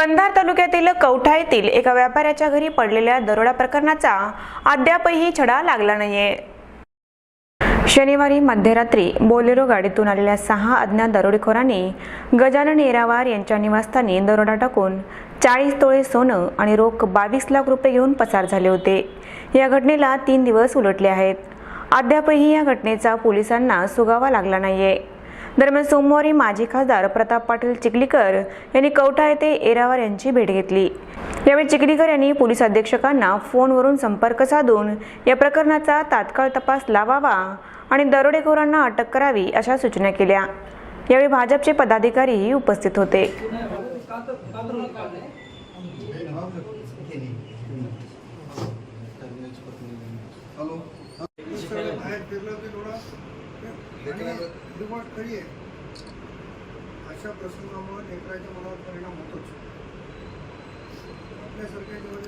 कंधार तालुक्यातील कवठा येथील एका व्यापाऱ्याच्या घरी पडलेल्या दरोडा प्रकरणाचा अद्यापही छडा लागला नाहीये. शनिवारी मध्यरात्री बोलेरो गाडीतून आलेल्या सहा अज्ञात दरोडेखोरांनी गजानन येरावार यांच्या निवासस्थानी दरोडा टाकून चाळीस तोळे सोनं आणि रोख बावीस लाख रुपये घेऊन पसार झाले होते. या घटनेला तीन दिवस उलटले आहेत. अद्यापही या घटनेचा पोलिसांना सुगावा लागला नाहीये. दरम्यान सोमवारी माजी खासदार प्रताप पाटील चिखलीकर यांनी कवठा येथे एरावार यांची भेट घेतली. यावेळी चिखलीकर यांनी पोलीस अधीक्षकांना फोनवरून संपर्क साधून या प्रकरणाचा तात्काळ तपास लावावा आणि दरोडेखोरांना अटक करावी अशा सूचना केल्या. यावेळी भाजपचे पदाधिकारीही उपस्थित होते. हॅलो. बाहेर खरी आहे. अशा प्रसंगामुळे लेकराच्या मनावर परिणाम होतोच. आपल्यासारख्या जेव्हा